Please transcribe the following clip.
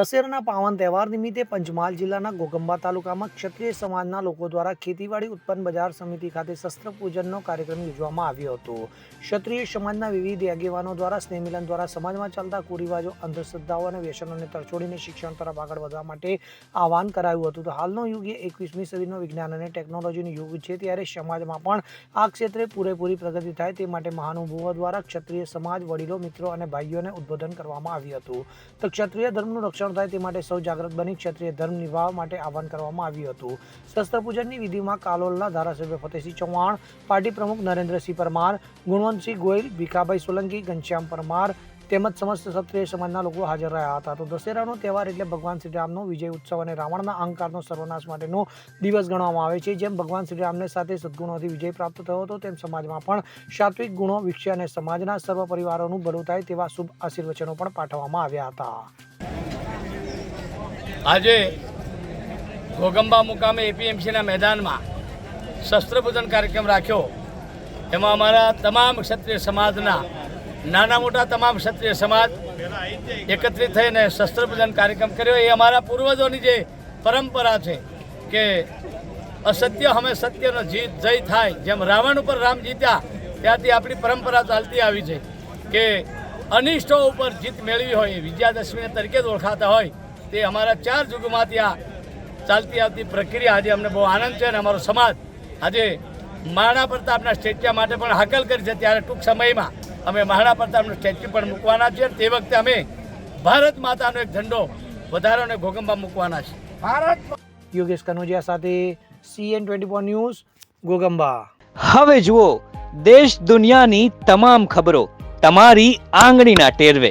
દશેરાના પાવન તહેવાર નિમિત્તે પંચમહાલ જિલ્લાના ગોગંબા તાલુકામાં ક્ષત્રિય સમાજના લોકો દ્વારા ખેતીવાડી ઉત્પન્ન બજાર સમિતિ ખાતે શસ્ત્ર પૂજનનો કાર્યક્રમ યોજવામાં આવ્યો હતો. ક્ષત્રિય સમાજના વિવિધ આગેવાનો દ્વારા, સ્નેહમિલન દ્વારા સમાજમાં ચાલતા કુરિવાજો, અંધશ્રદ્ધાઓ અને વ્યસનોને તરછોડીને શિક્ષણ તરફ આગળ વધવા માટે આહવાન કરાયું હતું. તો હાલનો યુગ એ એકવીસમી સદીનો વિજ્ઞાન અને ટેકનોલોજીનો યુગ છે. ત્યારે સમાજમાં પણ આ ક્ષેત્રે પૂરેપૂરી પ્રગતિ થાય તે માટે મહાનુભવો દ્વારા ક્ષત્રિય સમાજ, વડીલો, મિત્રો અને ભાઈઓને ઉદ્બોધન કરવામાં આવ્યું હતું. તો ક્ષત્રિય ધર્મનું રક્ષણ થાય તે માટે સૌ જાગૃત બની ક્ષત્રિય ધર્મ નિભાવવા માટે આહવાન કરવામાં આવ્યું હતું. શસ્ત્રપૂજનની વિધિમાં કાલોલના ધારાસભ્ય ફતેહસિંહ ચૌહાણ, પાર્ટી પ્રમુખ નરેન્દ્રસિંહ પરમાર, ગુણવંતસિંહ ગોયલ, ભીખાભાઈ સોલંકી, ઘનશ્યામ પરમાર તેમજ સમસ્ત ક્ષત્રિય સમાજના લોકો હાજર રહ્યા હતા. તો દશેરાનો તહેવાર એટલે ભગવાન શ્રીરામનો વિજય ઉત્સવ અને રાવણના અહંકારનો સર્વનાશ માટેનો દિવસ ગણવામાં આવે છે. જેમ ભગવાન શ્રીરામને સાથે સદગુણોથી વિજય પ્રાપ્ત થયો હતો, તેમ સમાજમાં પણ સાત્વિક ગુણો વિકસે અને સમાજના સર્વ પરિવારોનું ભલું થાય તેવા શુભ આશીર્વચનો પણ પાઠવવામાં આવ્યા હતા. આજે ઘોગંબા મુકામે એપીએમસીના મેદાનમાં શસ્ત્રપૂજન કાર્યક્રમ રાખ્યો. એમાં અમારા તમામ ક્ષત્રિય સમાજના, નાના મોટા તમામ ક્ષત્રિય સમાજ એકત્રિત થઈને શસ્ત્રપૂજન કાર્યક્રમ કર્યો. એ અમારા પૂર્વજોની જે પરંપરા છે કે અસત્ય હમે સત્યનો જીત જય થાય, જેમ રાવણ ઉપર રામ જીત્યા, ત્યાંથી આપણી પરંપરા ચાલતી આવી છે કે અનિષ્ટો ઉપર જીત મેળવી હોય વિજયાદશમી તરીકે જ ઓળખાતા હોય. તે અમારા ચાર યુગમાંથી આ ચાલતી આવતી પ્રક્રિયા આજે અમને બહુ આનંદ છે અને અમારો સમાજ આજે મહારાણા પ્રતાપના સ્ટેચ્યુ માટે પણ હાકલ કરી છે. ત્યારે ટૂંક સમયમાં અમે મહારાણા પ્રતાપનું સ્ટેચ્યુ પણ મૂકવાના છીએ તે વખતે અમે ભારત માતાનો એક ઝંડો વધારો અને ઘોગંબા મૂકવાના છે યોગેશ કનોજિયા સાથે CN twenty four news Goghamba હવે જુઓ દેશ દુનિયાની તમામ ખબરો તમારી આંગળીના ટેરવે.